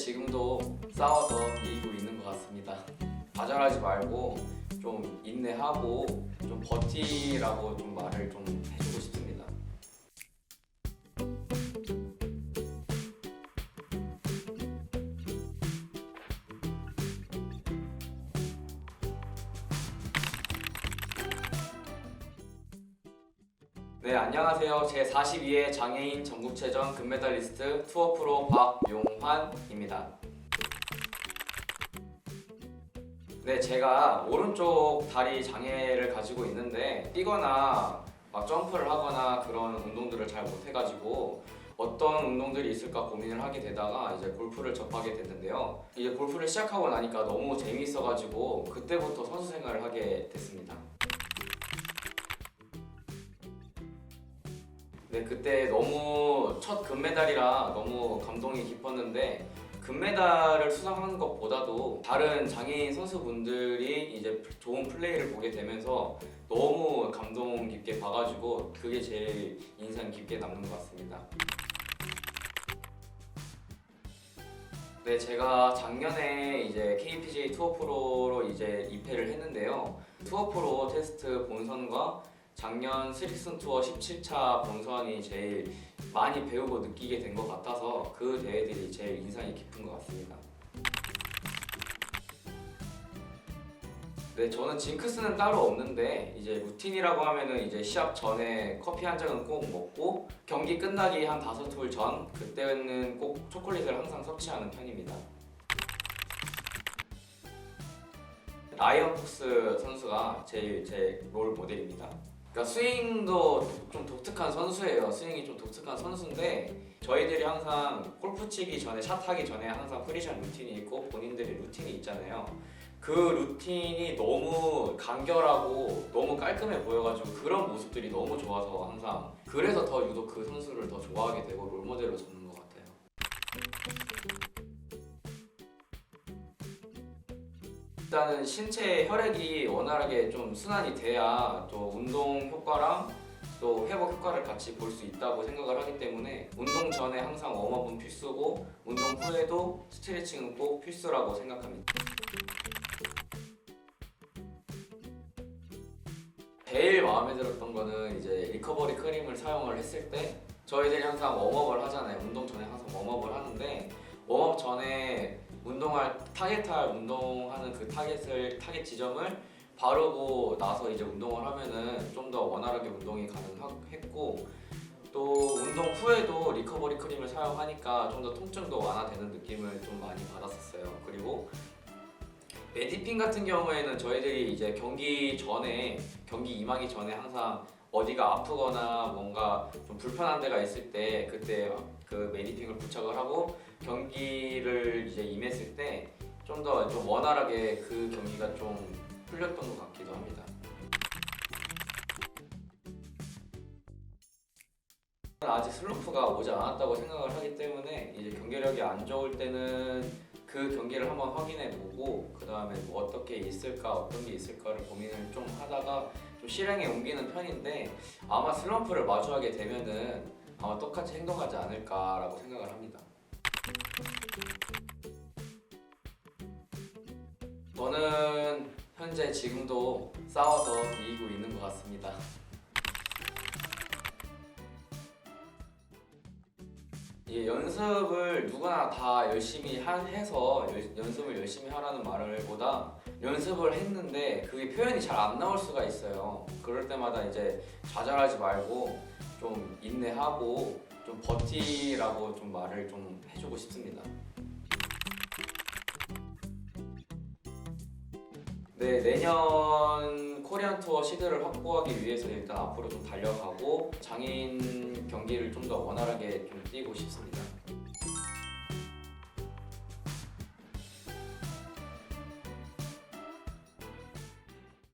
지금도 싸워서 이기고 있는 것 같습니다. 좌절하지 말고 좀 인내하고 좀 버티라고 좀 말을 좀 해 네, 안녕하세요. 제 42회 장애인 전국체전 금메달리스트 투어 프로 박용환입니다. 네, 제가 오른쪽 다리 장애를 가지고 있는데 뛰거나 막 점프를 하거나 그런 운동들을 잘 못해가지고 어떤 운동들이 있을까 고민을 하게 되다가 이제 골프를 접하게 됐는데요. 이제 골프를 시작하고 나니까 너무 재미있어가지고 그때부터 선수 생활을 하게 됐습니다. 네, 그때 너무 첫 금메달이라 너무 감동이 깊었는데 금메달을 수상하는 것보다도 다른 장애인 선수분들이 이제 좋은 플레이를 보게 되면서 너무 감동 깊게 봐가지고 그게 제일 인상 깊게 남는 것 같습니다. 네, 제가 작년에 이제 KPGA 투어 프로로 이제 입회를 했는데요. 투어 프로 테스트 본선과 작년 스릭슨 투어 17차 본선이 제일 많이 배우고 느끼게 된 것 같아서 그 대회들이 제일 인상이 깊은 것 같습니다. 네, 저는 징크스는 따로 없는데 이제 루틴이라고 하면은 이제 시합 전에 커피 한 잔은 꼭 먹고 경기 끝나기 한 다섯 홀 전 그때는 꼭 초콜릿을 항상 섭취하는 편입니다. 라이언 폭스 선수가 제일 제 롤 모델입니다. 그러니까 스윙도 좀 독특한 선수예요. 스윙이 좀 독특한 선수인데 저희들이 항상 골프 치기 전에 샷 하기 전에 항상 프리샷 루틴이 있고 본인들의 루틴이 있잖아요. 그 루틴이 너무 간결하고 너무 깔끔해 보여가지고 그런 모습들이 너무 좋아서 항상 그래서 더 유독 그 선수를 더 좋아하게 되고 롤모델로 잡는 것 같아요. 일단은 신체 혈액이 원활하게 좀 순환이 돼야 또 운동 효과랑 또 회복 효과를 같이 볼 수 있다고 생각을 하기 때문에 운동 전에 항상 웜업은 필수고 운동 후에도 스트레칭은 꼭 필수라고 생각합니다. 제일 마음에 들었던 거는 이제 리커버리 크림을 사용을 했을 때 저희들이 항상 웜업을 하잖아요. 운동 전에 항상 웜업을 하는데 웜업 전에 운동할 타겟할 운동하는 그 타겟을 타겟 지점을 바르고 나서 이제 운동을 하면은 좀 더 원활하게 운동이 가능했고 또 운동 후에도 리커버리 크림을 사용하니까 좀 더 통증도 완화되는 느낌을 좀 많이 받았었어요. 그리고 메디핀 같은 경우에는 저희들이 이제 경기 전에 경기 임하기 전에 항상 어디가 아프거나 뭔가 좀 불편한 데가 있을 때 그때 그 메디핑을 부착을 하고 경기를 이제 임했을 때 좀 더 좀 원활하게 그 경기가 좀 풀렸던 것 같기도 합니다. 아직 슬럼프가 오지 않았다고 생각을 하기 때문에 이제 경기력이 안 좋을 때는 그 경기를 한번 확인해 보고 그 다음에 뭐 어떻게 있을까 어떤 게 있을까를 고민을 좀 하다가 좀 실행에 옮기는 편인데 아마 슬럼프를 마주하게 되면은 아마 똑같이 행동하지 않을까라고 생각을 합니다. 저는 현재 지금도 싸워서 이기고 있는 것 같습니다. 이 연습을 누구나 다 열심히 한- 해서 열- 연습을 열심히 하라는 말을 보다 연습을 했는데 그게 표현이 잘 안 나올 수가 있어요. 그럴 때마다 이제 좌절하지 말고 좀 인내하고 좀 버티라고 좀 말을 좀 해주고 싶습니다. 네, 내년 코리안 투어 시드를 확보하기 위해서 일단 앞으로 좀 달려가고 장애인 경기를 좀 더 원활하게 좀 뛰고 싶습니다.